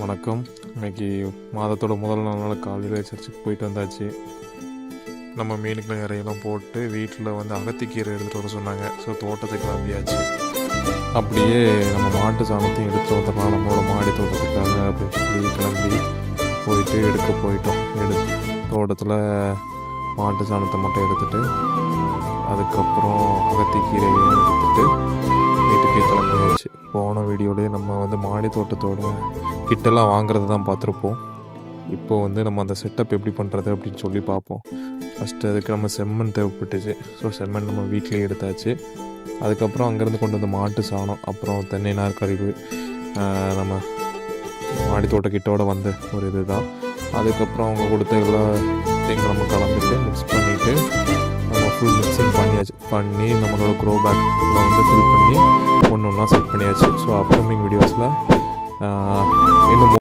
வணக்கம். இன்னைக்கு மாதத்தோட முதல் நாள் காலையில் சர்ச்சுக்கு போயிட்டு வந்தாச்சு. நம்ம மீனுக்கெல்லாம் இறையெல்லாம் போட்டு வீட்டில் வந்து அகத்திக்கீரை எடுத்துகிட்டு வர சொன்னாங்க. ஸோ தோட்டத்துக்கு கிளம்பியாச்சு. அப்படியே நம்ம மாட்டு சாணத்தையும் எடுத்து வந்தோம்னா நம்மளோட மாடி தோட்டத்துக்காக அப்படின்னு சொல்லி கிளம்பி போயிட்டு எடுக்க போயிட்டோம். எடு தோட்டத்தில் மாட்டு சாணத்தை மட்டும் எடுத்துகிட்டு அதுக்கப்புறம் அகத்திக்கீரையும் எடுத்துட்டு வீட்டுக்கு போன வீடியோலேயே நம்ம வந்து மாடி தோட்டத்தோட கிட்டெல்லாம் வாங்குறது தான் பார்த்துருப்போம். இப்போ வந்து நம்ம அந்த செட்டப் எப்படி பண்ணுறது அப்படின்னு சொல்லி பார்ப்போம். ஃபஸ்ட்டு அதுக்கு நம்ம செம்மண் தேவைப்பட்டுச்சு. ஸோ செம்மண் நம்ம வீட்டிலேயே எடுத்தாச்சு. அதுக்கப்புறம் அங்கேருந்து கொண்டு வந்த மாட்டு சாணம் அப்புறம் தென்னை நார் கழிவு நம்ம மாடி தோட்ட கிட்டோட வந்த ஒரு இது தான் அதுக்கப்புறம் அவங்க கொடுத்த எல்லா தேங்காய் நம்ம கலந்துட்டு மிக்ஸ் பண்ணிவிட்டு நம்ம ஃபுல் மிக்சிங் பண்ணியாச்சு. பண்ணி நம்மளோட க்ரோ பேக்கில் வந்து ஃபில் பண்ணி பண்ணணும்லாம் செட் பண்ணியாச்சு. ஸோ அப்கமிங் வீடியோஸில் இன்னும்